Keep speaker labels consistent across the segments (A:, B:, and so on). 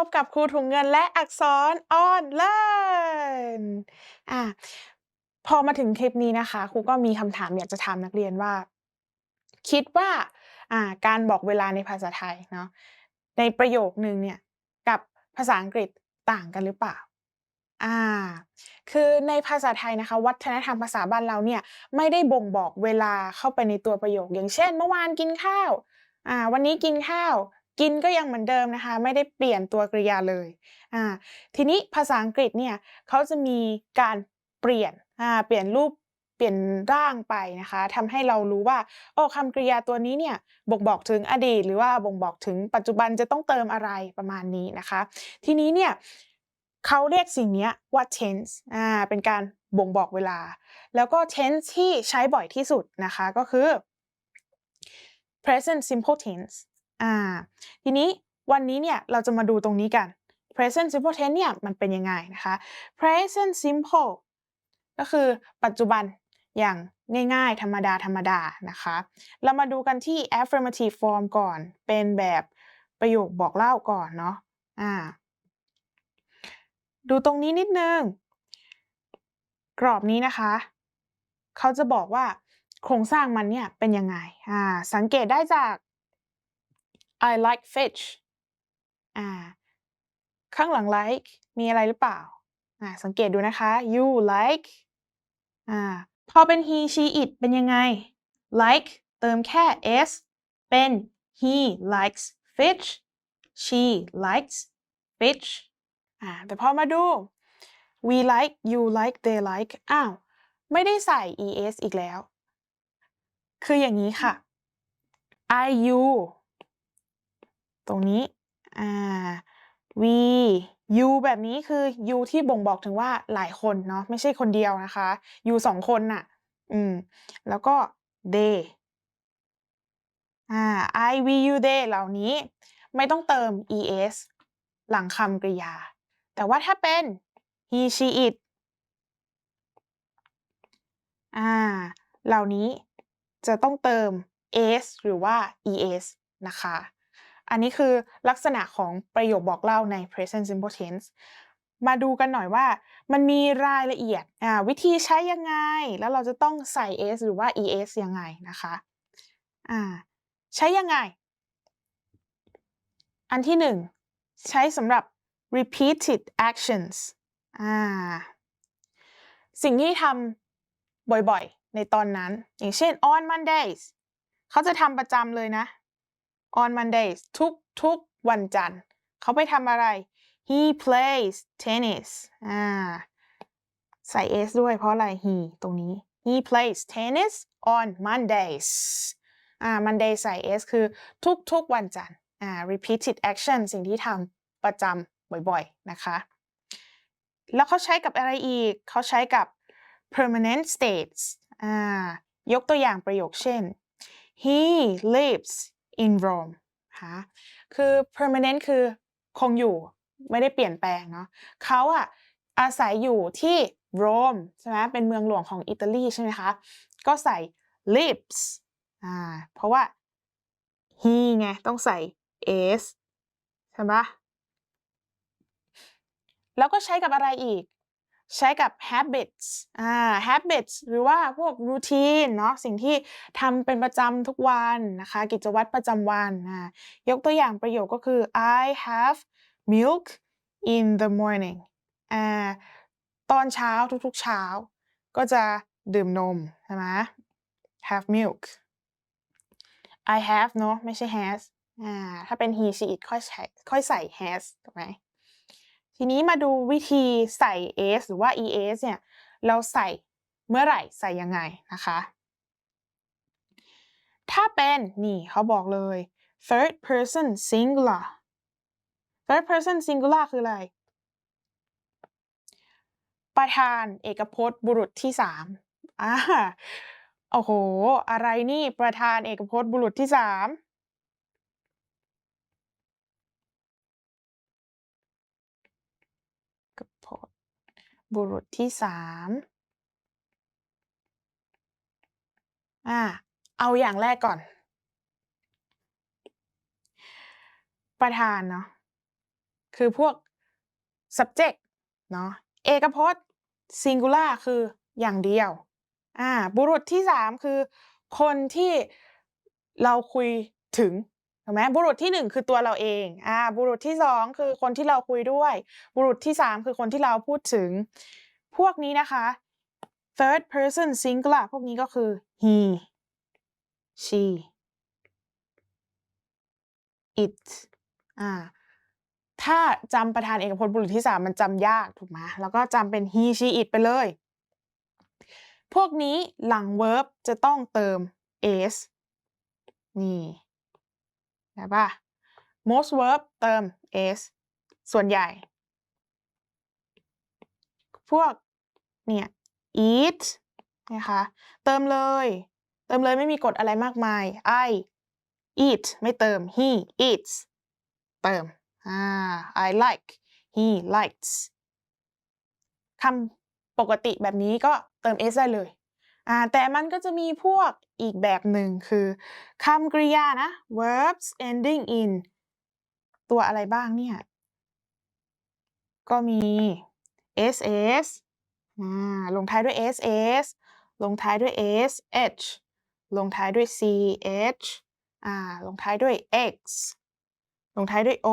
A: พบกับครูถุงเงินและอักษรออนไลน์อะพอมาถึงคลิปนี้นะคะครูก็มีคำถามอยากจะถามนักเรียนว่า คิดว่าอ่าการบอกเวลาในภาษาไทยเนาะในประโยคนึงเนี่ยกับภาษาอังกฤษต่างกันหรือเปล่าอ่าคือในภาษาไทยนะคะ วัฒนธรรมภาษาบ้านเราเนี่ยไม่ได้บ่งบอกเวลาเข้าไปในตัวประโยค อย่างเช่น เมื่อวานกินข้าวอ่าวันนี้กินข้าว กินก็ยังเหมือนเดิมนะคะ ไม่ได้เปลี่ยนตัวกริยาเลยอ่าทีนี้ภาษาอังกฤษเนี่ยเขาจะมีการเปลี่ยนอ่าเปลี่ยนรูปเปลี่ยนร่างไปนะคะทำให้เรารู้ว่าโอ้คำกริยาตัวนี้เนี่ยบ่งบอกถึงอดีต หรือว่าบ่งบอกถึงปัจจุบันจะต้องเติมอะไรประมาณนี้นะคะ ทีนี้เนี่ยเขาเรียกสิ่งนี้ว่า tense อ่าเป็นการบ่งบอกเวลา แล้วก็ tense ที่ใช้บ่อยที่สุดนะคะก็คือ present simple tense อ่า ทีนี้วันนี้เนี่ยเราจะมาดูตรงนี้กัน present simple tense เนี่ยมันเป็นยังไงนะคะ present simple ก็คือปัจจุบันอย่างง่ายๆ ธรรมดาธรรมดานะคะ เรามาดูกันที่ affirmative form ก่อน เป็นแบบประโยคบอกเล่าก่อนเนาะอ่า ดูตรงนี้นิดนึง กรอบนี้นะคะ เขาจะบอกว่าโครงสร้างมันเนี่ยเป็นยังไงอ่าสังเกตได้จาก I like fish อ่าข้างหลัง like มีอะไรหรือเปล่าอ่าสังเกตดูนะคะ you like อ่าพอเป็น he she it เป็นยังไง like เติมแค่ s เป็น he likes fish she likes fish อ่าแต่พอมาดู we like you like they like อ้าว ไม่ได้ใส่ es อีกแล้ว คืออย่างนี้ค่ะ I you ตรงนี้อ่า we you แบบนี้คือ u ที่บ่งบอกถึงว่าหลายคนเนาะไม่ใช่คนเดียวนะคะ u สองคนน่ะ อืม แล้วก็ they อ่า I we you they เหล่านี้ไม่ต้องเติม es หลังคำกริยา แต่ว่าถ้าเป็น he she it อ่า เหล่านี้จะต้องเติม s หรือว่า es นะคะ อันนี้คือลักษณะของประโยคบอกเล่าใน present simple tense มาดูกันหน่อยว่า มันมีรายละเอียดวิธีใช้ยังไง แล้วเราจะต้องใส่ s หรือว่า es ยังไงนะคะใช้ยังไง อันที่หนึ่งใช้สำหรับ repeated actions สิ่งที่ทำบ่อยๆ ในตอนนั้น อย่างเช่น on Mondays เขาจะทำประจำเลยนะ on Mondays ทุกทุกวันจันทร์ เขาไปทำอะไร he plays tennis อ่าใส่ s ด้วยเพราะอะไร he ตรงนี้ he plays tennis on Mondays อ่า Monday ใส่ s คือทุกทุกวันจันทร์ อ่า repeated action สิ่งที่ทำประจำบ่อยๆ นะคะ แล้วเขาใช้กับอะไรอีก เขาใช้กับ permanent states อ่ายกตัวอย่างประโยคเช่น he lives in Rome ค่ะคือ permanent คือคงอยู่ไม่ได้เปลี่ยนแปลงเนาะเขาอะอาศัยอยู่ที่โรมใช่ไหมเป็นเมืองหลวงของอิตาลีใช่ไหมคะ ก็ใส่ lives อ่าเพราะว่า he ไงต้องใส่ s ใช่ปะแล้วก็ใช้กับอะไรอีก ใช้กับ habits อ่า habits หรือว่าพวก routine เนาะสิ่งที่ทำเป็นประจำทุกวันนะคะ กิจวัตรประจำวันอ่ายกตัวอย่างประโยคก็คือ I have milk in the morning อ่าตอนเช้าทุกๆเช้า ก็จะดื่มนมใช่ไหม have milk I have เนาะไม่ใช่ has อ่าถ้าเป็น he she it ค่อยใช้ค่อยใส่ has ถูกไหม ทีนี้มาดูวิธีใส่ s หรือว่า es เนี่ยเราใส่เมื่อไหร่ใส่ยังไงนะคะ ถ้าเป็นนี่เขาบอกเลย third person singular third person singular คืออะไร ประธานเอกพจน์บุรุษที่สามอ่าโอ้โห อะไรนี่ประธานเอกพจน์บุรุษที่สาม บุรุษที่สามอ่า เอาอย่างแรกก่อน ประธานเนาะ คือพวก subject เนาะ เอกพจน์ singular คืออย่างเดียว อ่า บุรุษที่สามคือ คนที่เราคุยถึง ถูกไหมบุรุษที่หนึ่งคือตัวเราเองอ่าบุรุษที่สองคือคนที่เราคุยด้วย บุรุษที่สามคือคนที่เราพูดถึง พวกนี้นะคะ third person singular พวกนี้ก็คือ he she it อ่าถ้าจำประธานเอกพจน์บุรุษที่สามมันจำยากถูกไหมแล้วก็จำเป็น he she it ไปเลย พวกนี้หลัง verb จะต้องเติม s นี่ ได้ปะ most verb เติม s ส่วนใหญ่ พวกเนี่ย eat นะคะเติมเลย เติมเลยไม่มีกฎอะไรมากมาย I eat ไม่เติม he eats เติมอ่า I like he likes คำปกติแบบนี้ก็เติม s ได้เลย อ่าแต่มันก็จะมีพวกอีกแบบหนึ่งคือคำกริยานะ verbs ending in ตัวอะไรบ้างเนี่ย ก็มี ss ลงท้ายด้วย ss ลงท้ายด้วย sh ลงท้ายด้วย ch ลงท้ายด้วย x ลงท้ายด้วย o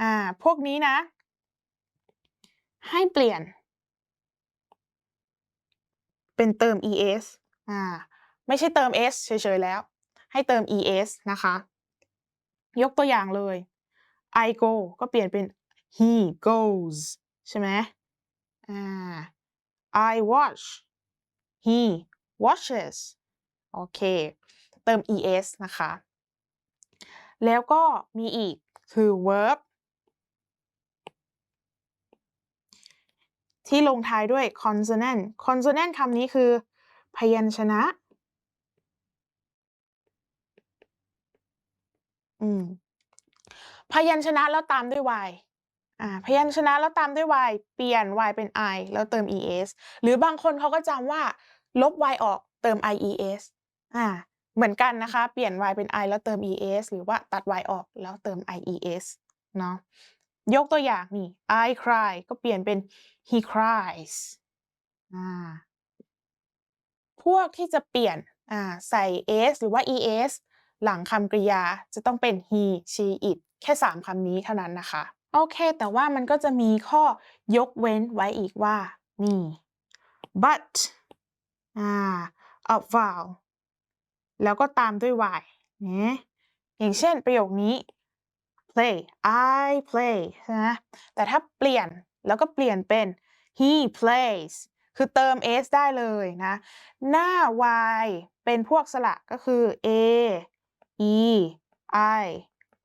A: อ่าพวกนี้นะ ให้เปลี่ยน เป็นเติม es อ่าไม่ใช่เติม s เฉยๆแล้ว ให้เติม es นะคะ ยกตัวอย่างเลย I go ก็เปลี่ยนเป็น he goes ใช่ไหมอ่า I watch he watches โอเค เติม es นะคะ แล้วก็มีอีกคือ verb ที่ลงท้ายด้วย consonant consonant คำนี้คือ พยัญชนะ อืม พยัญชนะแล้วตามด้วย y อ่า พยัญชนะแล้วตามด้วย y เปลี่ยน y เป็น i แล้วเติม es หรือบางคนเขาก็จำว่า ลบ y ออกเติม ies อ่า เหมือนกันนะคะ เปลี่ยน y เป็น i แล้วเติม es หรือว่าตัด y ออกแล้วเติม ies เนาะ ยกตัวอย่างนี่ I cry ก็เปลี่ยนเป็น he cries พวกที่จะเปลี่ยนใส่ s หรือว่า es หลังคำกริยาจะต้องเป็น he she it แค่ 3คำนี้เท่านั้นนะคะ โอเค แต่ว่ามันก็จะมีข้อยกเว้นไว้อีกว่า นี่ but อ่า a vowel แล้วก็ตามด้วย y นะอย่างเช่นประโยคนี้ play I play ใช่ไหมแต่ถ้าเปลี่ยนแล้วก็เปลี่ยนเป็น he plays คือเติม s ได้เลยนะ หน้า y เป็นพวกสระก็คือ a e i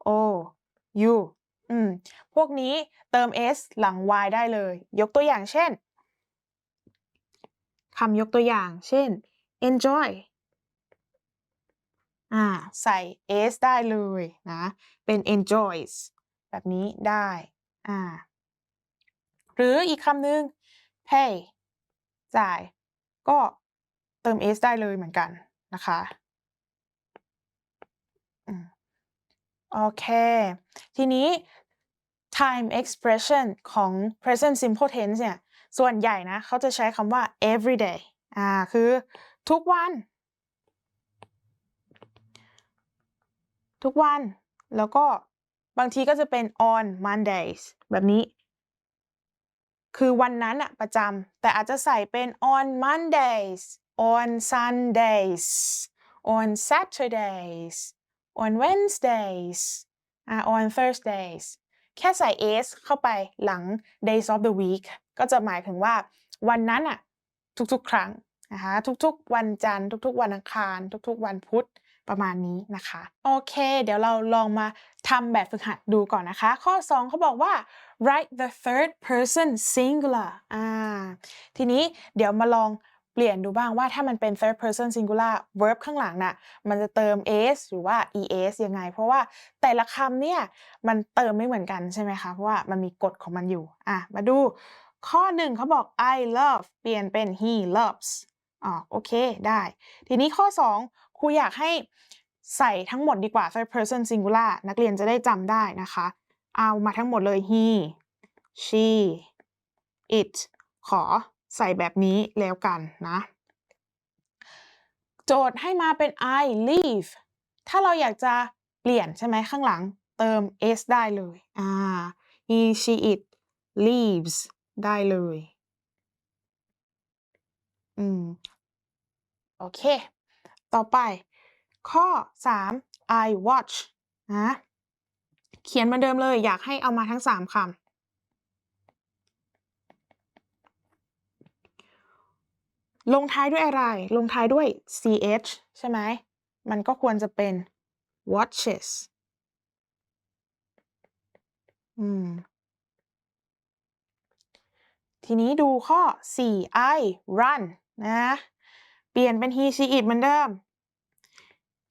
A: o u อืม พวกนี้เติม s หลัง y ได้เลย ยกตัวอย่างเช่นคำยกตัวอย่าง เช่น enjoy อ่าใส่ s ได้เลยนะ เป็น enjoys แบบนี้ได้อ่าหรืออีกคำหนึ่ง pay จ่าย ก็เติม s ได้เลยเหมือนกันนะคะโอเค ทีนี้ time expression ของ present simple tense เนี่ย ส่วนใหญ่นะ เขาจะใช้คำว่า every day อ่า คือทุกวัน ทุกวัน แล้วก็บางทีก็จะเป็น on Mondays แบบนี้ คือวันนั้นอะประจำแต่อาจจะใส่เป็น on Mondays on Sundays on Saturdays on Wednesdays อ่า on Thursdays แค่ใส่ s เข้าไปหลัง days of the week ก็จะหมายถึงว่าวันนั้นอะทุกๆ ครั้งนะคะทุกๆ วันจันทร์ทุกๆ วันอังคาร ทุกๆ วันพุธ ประมาณนี้นะคะ โอเค เดี๋ยวเราลองมาทำแบบฝึกหัดดูก่อนนะคะ ข้อ 2เขาบอกว่า write the third person singular อ่าทีนี้เดี๋ยวมาลองเปลี่ยนดูบ้างว่าถ้ามันเป็น third person singular verb ข้างหลังน่ะ มันจะเติม s หรือว่า es ยังไง เพราะว่าแต่ละคำเนี่ย มันเติมไม่เหมือนกันใช่ไหมคะ เพราะว่ามันมีกฎของมันอยู่ อะ มาดูข้อหนึ่งเขาบอก I love เปลี่ยนเป็น he loves อ๋อโอเค ได้ ทีนี้ข้อ 2 รูอยากให้ใส่ทั้งหมดดีกว่า third person singular นักเรียนจะได้จำได้นะคะ เอามาทั้งหมดเลย he she it ขอใส่แบบนี้แล้วกันนะ โจทย์ให้มาเป็น I leave ถ้าเราอยากจะเปลี่ยนใช่ไหมข้างหลังเติม s ได้เลยอ่า he she it leaves ได้เลย อืม โอเค ต่อไป ข้อ 3 I watch นะ เขียนเหมาเดิมเลย อยากให้เอามาทั้ง 3คำลงท้ายด้วยอะไร ลงท้ายด้วย ch ใช่ไหม มันก็ควรจะเป็น watches อืม ทีนี้ดูข้อ 4 I run นะ เปลี่ยนเป็น he she it เหมือนเดิม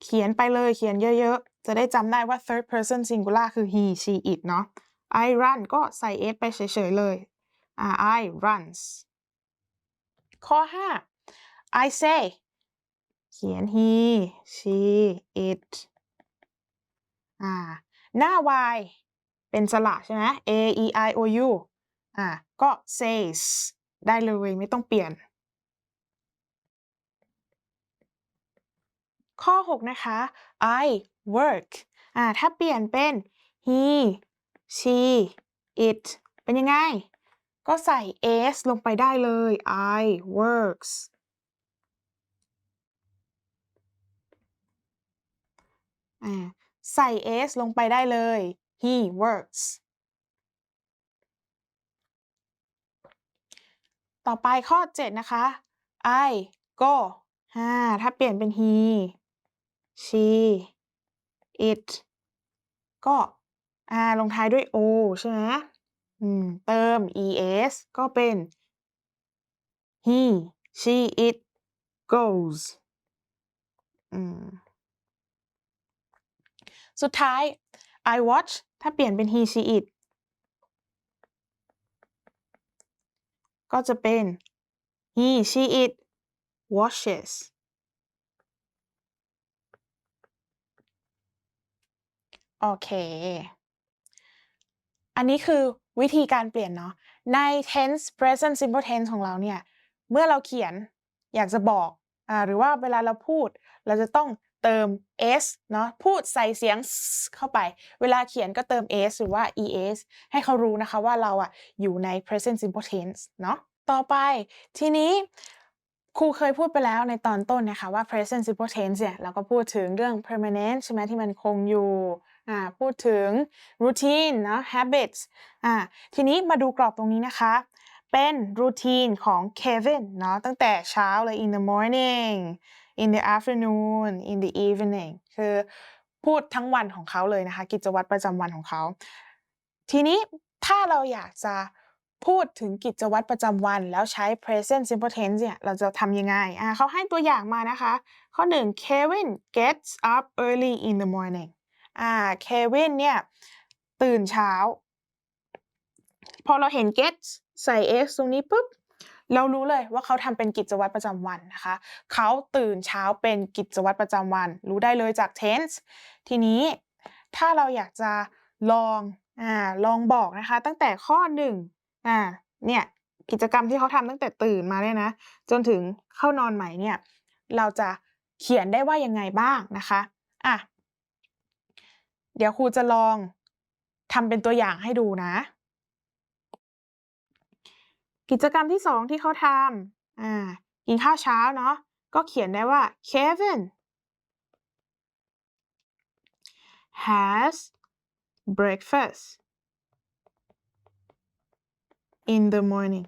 A: เขียนไปเลยเขียนเยอะๆ จะได้จำได้ว่า third person singular คือ he she it เนาะ I run ก็ใส่ s ไปเฉยๆเลยอ่า I runs ข้อ 5 I say เขียน he she it อ่าหน้า y เป็นสระใช่ไหม a e i o u อ่าก็ says ได้เลยไม่ต้องเปลี่ยน ข้อ 6 นะคะ I work อ่าถ้าเปลี่ยนเป็น he she it เป็นยังไง ก็ใส่ s ลงไปได้เลย I works ใส่ s ลงไปได้เลย he works ต่อไปข้อ 7 นะคะ I go ถ้าเปลี่ยนเป็น he she it ก็อ่าลงท้ายด้วย o ใช่ไหมอืมเติม es ก็เป็น he she it goes อืมสุดท้าย I watch ถ้าเปลี่ยนเป็น he she it ก็จะเป็น he she it watches โอเค อันนี้คือวิธีการเปลี่ยนเนาะ ใน tense present simple tense ของเราเนี่ย เมื่อเราเขียนอยากจะบอกอ่าหรือว่าเวลาเราพูด เราจะต้องเติม s เนาะ พูดใส่เสียง s เข้าไป เวลาเขียนก็เติม s หรือว่า es ให้เขารู้นะคะว่าเราอะอยู่ใน present simple tense เนาะ ต่อไปทีนี้ครูเคยพูดไปแล้วในตอนต้นนะคะว่า present simple tense เนี่ยเราก็พูดถึงเรื่อง permanent ใช่ไหมที่มันคงอยู่ อ่าพูดถึง routine เนาะ habits อ่าทีนี้มาดูกรอบตรงนี้นะคะ เป็น routine ของ Kevin เนาะตั้งแต่เช้าเลย in the morning in the afternoon in the evening คือพูดทั้งวันของเขาเลยนะคะ กิจวัตรประจำวันของเขา ทีนี้ถ้าเราอยากจะพูดถึงกิจวัตรประจำวัน แล้วใช้ present simple tense เนี่ยเราจะทำยังไงอ่าเขาให้ตัวอย่างมานะคะ ข้อ 1 Kevin gets up early in the morning อ่า Kevin เนี่ยตื่นเช้า พอเราเห็น get ใส่ s ตรงนี้ปุ๊บเรารู้เลยว่าเขาทำเป็นกิจวัตรประจำวันนะคะ เขาตื่นเช้าเป็นกิจวัตรประจำวัน รู้ได้เลยจาก tense ทีนี้ถ้าเราอยากจะลองอ่าลองบอกนะคะ ตั้งแต่ข้อ1อ่าเนี่ยกิจกรรมที่เขาทำตั้งแต่ตื่นมาเนี่ยนะ จนถึงเข้านอนใหม่เนี่ย เราจะเขียนได้ว่ายังไงบ้างนะคะอะ เดี๋ยวครูจะลองทำเป็นตัวอย่างให้ดูนะ กิจกรรมที่สองที่เขาทำอ่ากินข้าวเช้าเนาะก็เขียนได้ว่า Kevin has breakfast in the morning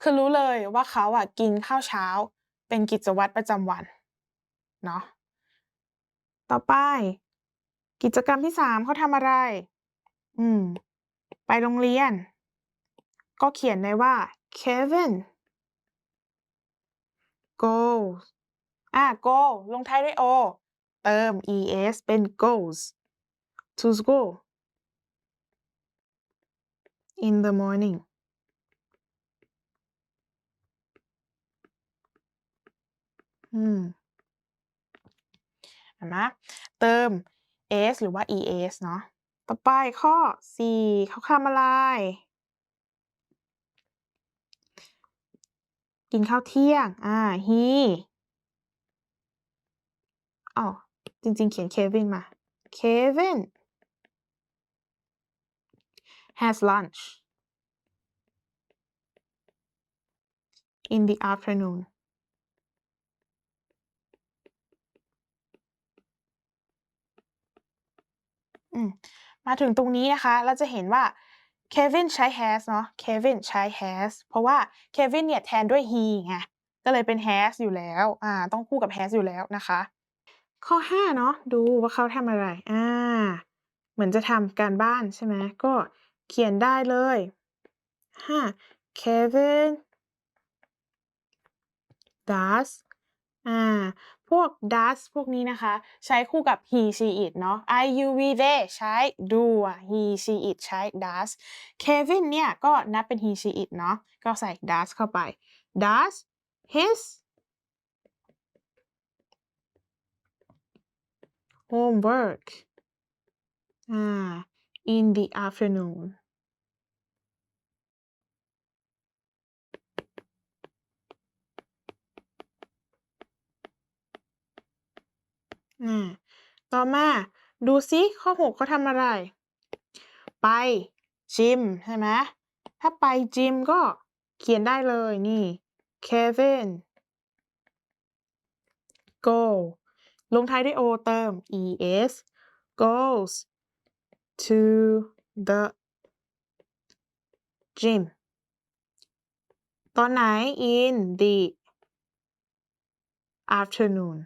A: คือรู้เลยว่าเขาอะกินข้าวเช้า เป็นกิจวัตรประจำวันเนาะต่อไป กิจกรรมที่3เขาทำอะไร อืม ไปโรงเรียน ก็เขียนได้ว่า Kevin goes อ่า go ลงท้ายด้วย o เติม es เป็น goes to school in the morning อืมเห็นไหมเติม s หรือว่า es เนาะต่อไปข้อ 4เขาทำอะไร กินข้าวเที่ยง อ่า he อ้าวจริงๆ เขียน Kevin มา Kevin has lunch in the afternoon อืมมาถึงตรงนี้นะคะ เราจะเห็นว่า Kevin ใช้ has เนาะ Kevin ใช้ has เพราะว่า Kevin เนี่ยแทนด้วย he ไงก็เลยเป็น has อยู่แล้วอ่าต้องคู่กับ has อยู่แล้วนะคะ ข้อ5เนาะดูว่าเขาทำอะไรอ่าเหมือนจะทำการบ้านใช่ไหมก็เขียนได้เลย5 Kevin does อ่า วก does พวกนี้นะคะ ใช้คู่กับ he she it เนาะ I you we they ใช้ do he she it ใช้ does Kevin เนี่ยก็นับเป็น he she it เนาะก็ใส่ does เข้าไป does his homework อ่า in the afternoon อ่าต่อมาดูซิข้อ6เขาทำอะไร ไปจิมใช่ไหมถ้าไปจิมก็เขียนได้เลยนี่ Kevin go ลงท้ายด้วย o เติม es goes to the gym ตอนไหน in the afternoon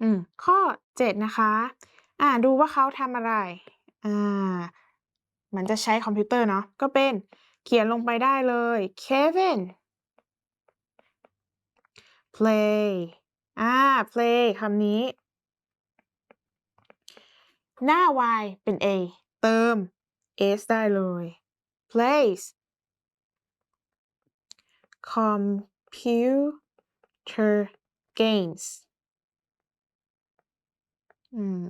A: อืม ข้อ 7 นะคะ อ่า ดูว่าเขาทำอะไร อ่ามือนจะใช้คอมพิวเตอร์เนาะ ก็เป็นเขียนลงไปได้เลย Kevin play อ่า play คำนี้ หน้า y เป็น a เติม s ได้เลย plays computer games อืม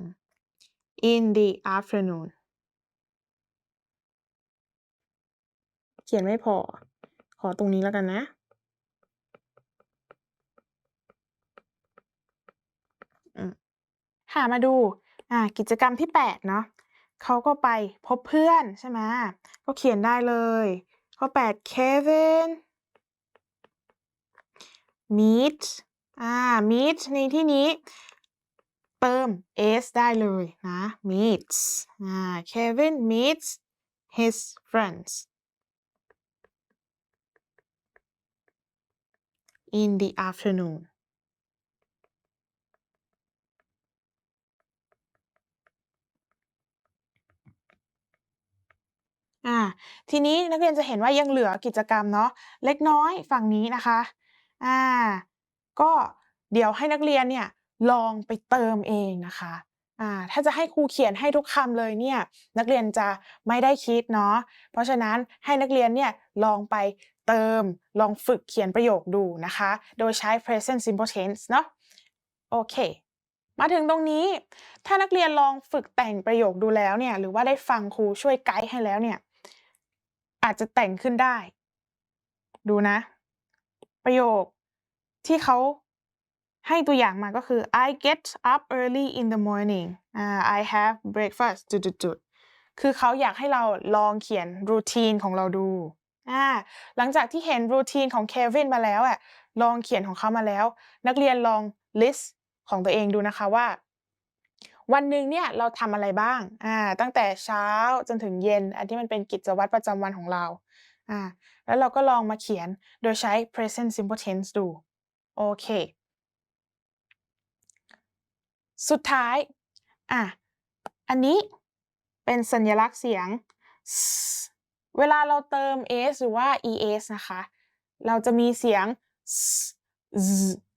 A: in the afternoon เขียนไม่พอ ขอตรงนี้แล้วกันนะอืมค่ะมาดู อ่า กิจกรรมที่8เนาะเขาก็ไปพบเพื่อนใช่ไหมก็เขียนได้เลยข้อ8 Kevin meet อ่า meet ในที่นี้ เติม s ได้เลยนะ meets อ่า Kevin meets his friends in the afternoon อ่าทีนี้นักเรียนจะเห็นว่ายังเหลือกิจกรรมเนาะเล็กน้อยฝั่งนี้นะคะอ่าก็เดี๋ยวให้นักเรียนเนี่ย ลองไปเติมเองนะคะอ่าถ้าจะให้ครูเขียนให้ทุกคำเลยเนี่ยนักเรียนจะไม่ได้คิดเนาะเพราะฉะนั้นให้นักเรียนเนี่ยลองไปเติมลองฝึกเขียนประโยคดูนะคะ โดยใช้ present simple tense เนาะโอเค มาถึงตรงนี้ ถ้านักเรียนลองฝึกแต่งประโยคดูแล้วเนี่ยหรือว่าได้ฟังครูช่วยไกด์ให้แล้วเนี่ยอาจจะแต่งขึ้นได้ ดูนะ ประโยคที่เขา ให้ตัวอย่างมาก็คือ I get up early in the morning อ่า I have breakfast จุดๆๆคือเขาอยากให้เราลองเขียนรูทีนของเราดูอ่าหลังจากที่เห็นรูทีนของเควินมาแล้วอะลองเขียนของเขามาแล้ว นักเรียนลอง list ของตัวเองดูนะคะว่า วันหนึ่งเนี่ยเราทำอะไรบ้างอ่าตั้งแต่เช้าจนถึงเย็น อันที่มันเป็นกิจวัตรประจำวันของเราอ่าแล้วเราก็ลองมาเขียนโดยใช้ present simple tense ดูโอเค สุดท้าย อะ อันนี้เป็นสัญลักษณ์เสียง เวลาเราเติม s หรือว่า es นะคะ เราจะมีเสียง z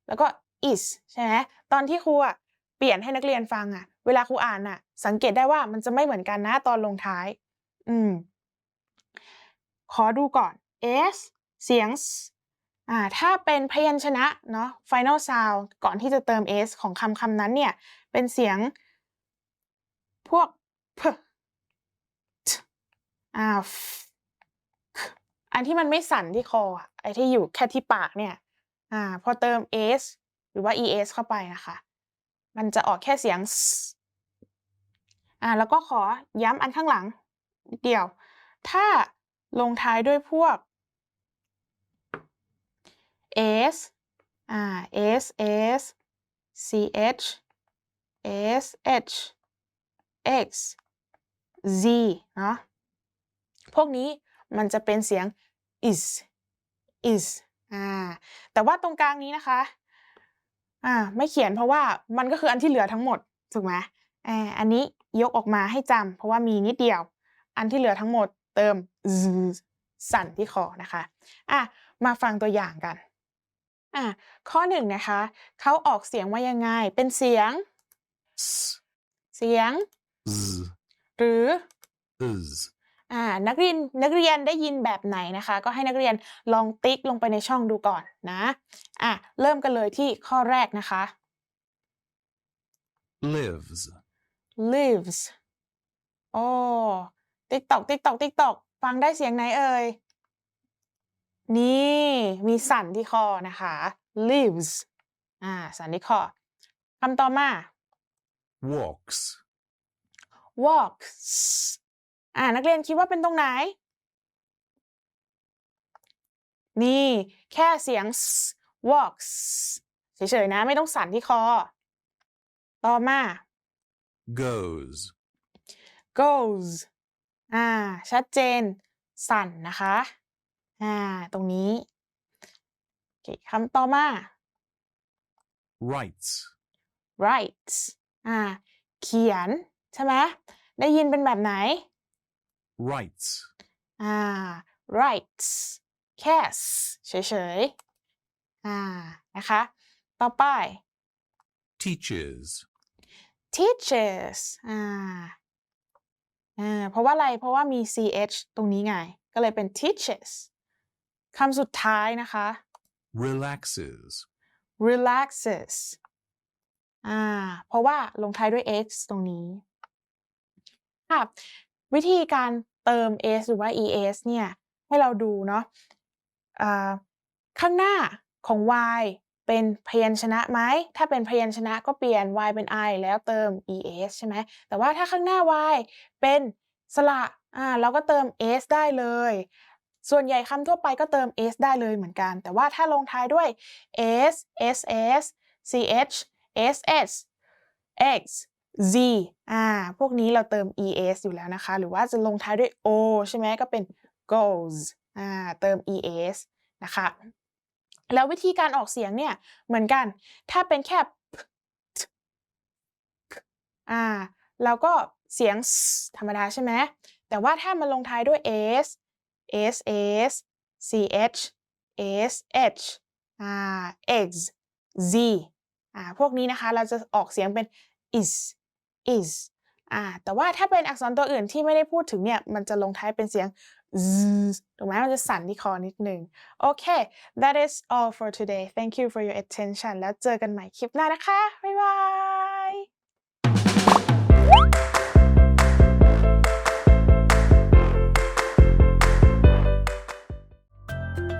A: แล้วก็ is ใช่ไหมตอนที่ครูอะเปลี่ยนให้นักเรียนฟังอะ เวลาครูอ่านอะ สังเกตได้ว่ามันจะไม่เหมือนกันนะตอนลงท้าย อืม ขอดูก่อน s เสียง s อ่าถ้าเป็นพยัญชนะเนาะ final sound ก่อนที่จะเติม s ของคำคำนั้นเนี่ย เป็นเสียงพวก p อ่าอันที่มันไม่สั่นที่คออะไอที่อยู่แค่ที่ปากเนี่ยอ่าพอเติม s หรือว่า es เข้าไปนะคะ มันจะออกแค่เสียงอ่าแล้วก็ขอย้ำอันข้างหลังเดียว ถ้าลงท้ายด้วยพวก s อ่า s s ch s h x z เนาะพวกนี้มันจะเป็นเสียง is is อ่าแต่ว่าตรงกลางนี้นะคะอ่าไม่เขียนเพราะว่ามันก็คืออันที่เหลือทั้งหมดถูกไหมอ่าอันนี้ยกออกมาให้จำเพราะว่ามีนิดเดียว อันที่เหลือทั้งหมดเติม z สั่นที่คอนะคะอะมาฟังตัวอย่างกัน อะข้อหนึ่งนะคะ เขาออกเสียงว่ายังไง เป็นเสียง
B: s,
A: เสียง
B: z,
A: หรือ
B: z,
A: อ่านักเรียนนักเรียนได้ยินแบบไหนนะคะ ก็ให้นักเรียนลองติ๊กลงไปในช่องดูก่อนนะอะเริ่มกันเลยที่ข้อแรกนะคะ
B: lives,
A: lives โอ้ติ๊กตอกติ๊กตอกติ๊กตอกฟังได้เสียงไหนเอ่ย นี่มีสั่นที่คอนะคะ lives อ่าสั่นที่คอคำต่อมา
B: walks,
A: walks อ่านักเรียนคิดว่าเป็นตรงไหน นี่แค่เสียง s walks เฉยๆนะไม่ต้องสั่นที่คอ ต่อมา
B: goes,
A: goes อ่า ชัดเจน สั่นนะคะ อ่า ตรงนี้โอเคคำต่อมา
B: writes,
A: writes อ่า เขียน ใช่ไหมได้ยินเป็นแบบไหน
B: writes,
A: อ่า writes แค่ s เฉยๆ อ่า นะคะ ต่อไป
B: teaches,
A: teaches อ่าอ่าเพราะว่าอะไร เพราะว่ามี ch ตรงนี้ไง ก็เลยเป็น teaches คำสุดท้ายนะคะ
B: relaxes,
A: relaxes อ่า เพราะว่าลงท้ายด้วย x ตรงนี้ค่ะวิธีการเติม s หรือว่า es เนี่ย ให้เราดูเนาะอ่าข้างหน้าของ y เป็นพยัญชนะไหม ถ้าเป็นพยัญชนะก็เปลี่ยน y เป็น i แล้วเติม es ใช่ไหม แต่ว่าถ้าข้างหน้า y เป็นสระ อ่า เราก็เติม s ได้เลย ส่วนใหญ่คำทั่วไปก็เติม s ได้เลยเหมือนกัน แต่ว่าถ้าลงท้ายด้วย s ss ch ss x z อ่า พวกนี้เราเติม es อยู่แล้วนะคะ หรือว่าจะลงท้ายด้วย o ใช่ไหมก็เป็น goes อ่า เติม es นะคะ แล้ววิธีการออกเสียงเนี่ยเหมือนกัน ถ้าเป็นแค่อ่า เราก็เสียงธรรมดาใช่ไหม แต่ว่าถ้ามันลงท้ายด้วย s s s ch s h อ่า x z อ่าพวกนี้นะคะเราจะออกเสียงเป็น is is อ่าแต่ว่าถ้าเป็นอักษรตัวอื่นที่ไม่ได้พูดถึงเนี่ย มันจะลงท้ายเป็นเสียง z ถูกไหมมันจะสั่นที่คอนิดนึงโอเค that is all for today thank you for your attention แล้วเจอกันใหม่คลิปหน้านะคะ บ๊ายบาย